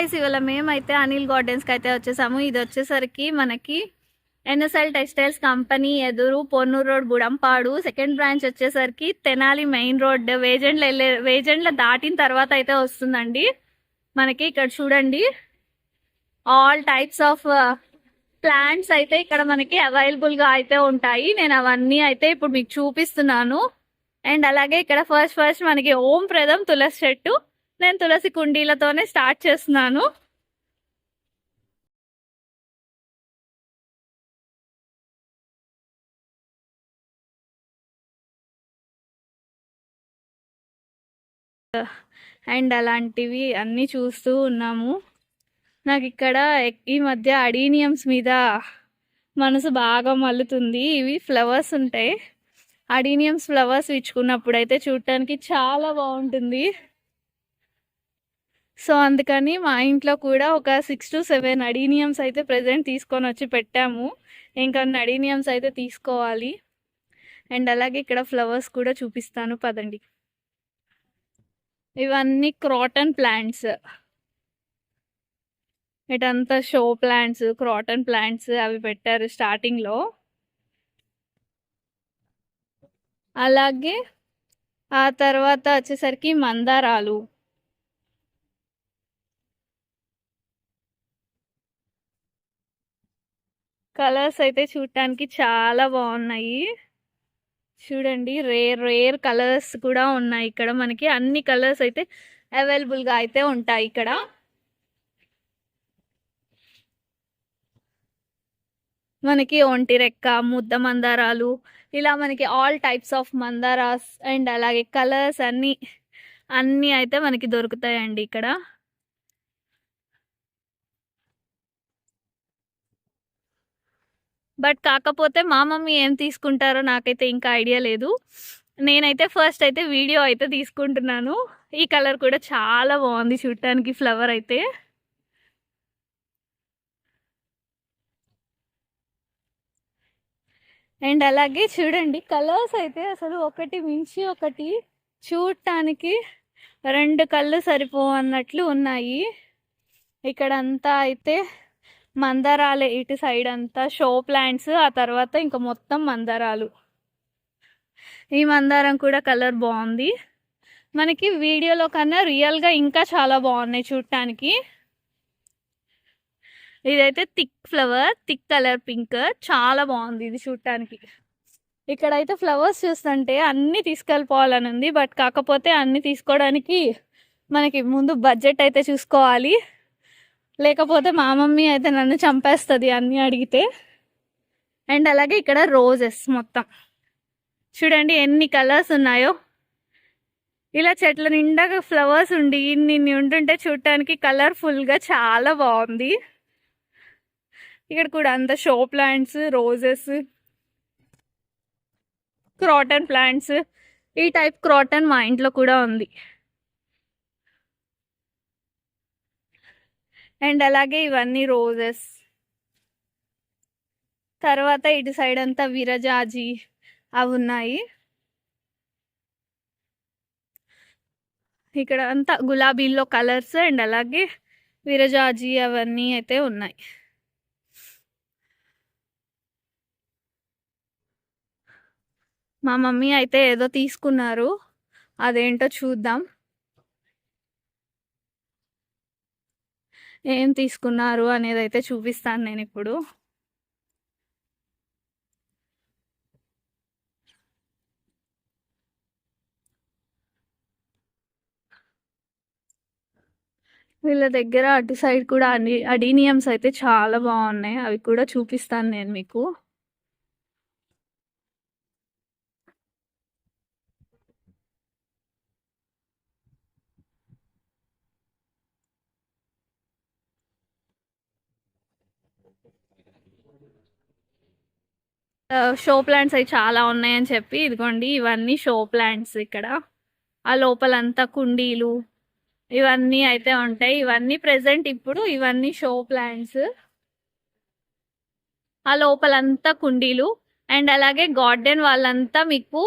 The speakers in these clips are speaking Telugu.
గైస్ ఇవాళ మేమైతే అనిల్ గార్డెన్స్కి అయితే వచ్చేసాము. ఇది వచ్చేసరికి మనకి ఎన్ఎస్ఎల్ టెక్స్టైల్స్ కంపెనీ ఎదురు Ponnuru road Gudampadu. Second branch వచ్చేసరికి తెనాలి మెయిన్ రోడ్ వేజెండ్ల వెళ్ళే వేజెండ్ల దాటిన తర్వాత అయితే వస్తుందండి. మనకి ఇక్కడ చూడండి ఆల్ టైప్స్ ఆఫ్ ప్లాంట్స్ అయితే ఇక్కడ మనకి అవైలబుల్గా అయితే ఉంటాయి. నేను అవన్నీ అయితే ఇప్పుడు మీకు చూపిస్తున్నాను. అండ్ అలాగే ఇక్కడ ఫస్ట్ ఫస్ట్ మనకి ఓం ప్రదం తులసి చెట్టు. నేను తులసి కుండీలతోనే స్టార్ట్ చేస్తున్నాను. అండ్ అలాంటివి అన్నీ చూస్తూ ఉన్నాము. నాకు ఇక్కడ ఎక్- ఈ మధ్య అడీనియమ్స్ మీద మనసు బాగా మల్లుతుంది. ఇవి ఫ్లవర్స్ ఉంటాయి. అడీనియమ్స్ ఫ్లవర్స్ ఇచ్చుకున్నప్పుడు అయితే చూడటానికి చాలా బాగుంటుంది. సో అందుకని మా ఇంట్లో కూడా ఒక సిక్స్ టు సెవెన్ అడీనియమ్స్ అయితే ప్రజెంట్ తీసుకొని వచ్చి పెట్టాము. ఇంకా అడీనియమ్స్ అయితే తీసుకోవాలి. అండ్ అలాగే ఇక్కడ ఫ్లవర్స్ కూడా చూపిస్తాను పదండి. ఇవన్నీ క్రాటన్ ప్లాంట్స్ ఇటంతా షో ప్లాంట్స్ క్రాటన్ ప్లాంట్స్ అవి పెట్టారు స్టార్టింగ్లో అలాగే ఆ తర్వాత వచ్చేసరికి మందారాలు. కలర్స్ అయితే చూడటానికి చాలా బాగున్నాయి చూడండి రేర్ రేర్ కలర్స్ కూడా ఉన్నాయి ఇక్కడ మనకి. అన్ని కలర్స్ అయితే అవైలబుల్గా అయితే ఉంటాయి ఇక్కడ. మనకి ఒంటి రెక్క ముద్ద మందారాలు ఇలా మనకి ఆల్ టైప్స్ ఆఫ్ మందారాస్ అండ్ అలాగే కలర్స్ అన్నీ అన్నీ అయితే మనకి దొరుకుతాయండి ఇక్కడ. బట్ కాకపోతే మా మమ్మీ ఏం తీసుకుంటారో నాకైతే ఇంకా ఐడియా లేదు. నేనైతే ఫస్ట్ అయితే వీడియో అయితే తీసుకుంటున్నాను. ఈ కలర్ కూడా చాలా బాగుంది చూడటానికి ఫ్లవర్ అయితే. అండ్ అలాగే చూడండి కలర్స్ అయితే అసలు ఒకటి మించి ఒకటి చూడటానికి రెండు కళ్ళు సరిపో అన్నట్లు ఉన్నాయి. ఇక్కడ అంతా అయితే మందారాలే ఇటు సైడ్ అంతా షో ప్లాంట్స్ ఆ తర్వాత ఇంకా మొత్తం మందారాలు. ఈ మందారం కూడా కలర్ బాగుంది. మనకి వీడియోలో కన్నా రియల్గా ఇంకా చాలా బాగున్నాయి చూడటానికి ఇదైతే thick flower thick colour pink చాలా బాగుంది ఇది చూడటానికి ఇక్కడైతే ఫ్లవర్స్ చూస్తుంటే అన్నీ తీసుకెళ్ళిపోవాలని ఉంది బట్ కాకపోతే అన్నీ తీసుకోవడానికి మనకి ముందు బడ్జెట్ అయితే చూసుకోవాలి. లేకపోతే మా మమ్మీ అయితే నన్ను చంపేస్తుంది అన్ని అడిగితే. అండ్ అలాగే ఇక్కడ రోజెస్ మొత్తం. చూడండి ఎన్ని కలర్స్ ఉన్నాయో. ఇలా చెట్ల నిండా ఫ్లవర్స్ ఉండి ఇన్ని ఇన్ని ఉంటుంటే చూడటానికి కలర్ఫుల్గా చాలా బాగుంది ఇక్కడ కూడా అంత show plants roses. Croton plants. ఈ టైప్ క్రాటన్ మా ఇంట్లో కూడా ఉంది. అండ్ అలాగే ఇవన్నీ రోజెస్. తర్వాత ఇటు సైడ్ అంతా విరజాజి అవి ఉన్నాయి. ఇక్కడ అంతా గులాబీల్లో కలర్స్ అండ్ అలాగే విరజాజి అవన్నీ అయితే ఉన్నాయి. మా మమ్మీ అయితే ఏదో తీసుకున్నారు. అదేంటో చూద్దాం. ఏం తీసుకున్నారు అనేది అయితే చూపిస్తాను నేను ఇప్పుడు. వీళ్ళ దగ్గర అటు సైడ్ కూడా అడి అడీనియమ్స్ అయితే చాలా బాగున్నాయి. అవి కూడా చూపిస్తాను నేను మీకు. షో ప్లాంట్స్ అవి చాలా ఉన్నాయని చెప్పి ఇదిగోండి ఇవన్నీ షో ప్లాంట్స్ ఇక్కడ. ఆ లోపలంతా కుండీలు ఇవన్నీ అయితే ఉంటాయి. ఇవన్నీ ప్రెసెంట్ ఇప్పుడు ఇవన్నీ షో ప్లాంట్స్ ఆ లోపలంతా కుండీలు. అండ్ అలాగే గార్డెన్ వాళ్ళంతా మీకు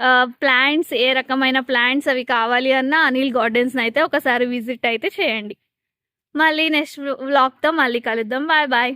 uh, ప్లాంట్స్ ఏ రకమైన ప్లాంట్స్ అవి కావాలి అన్న అనిల్ గార్డెన్స్ని అయితే ఒకసారి విజిట్ అయితే చేయండి. మళ్ళీ నెక్స్ట్ వ్లాగ్తో మళ్ళీ కలుద్దాం. Bye bye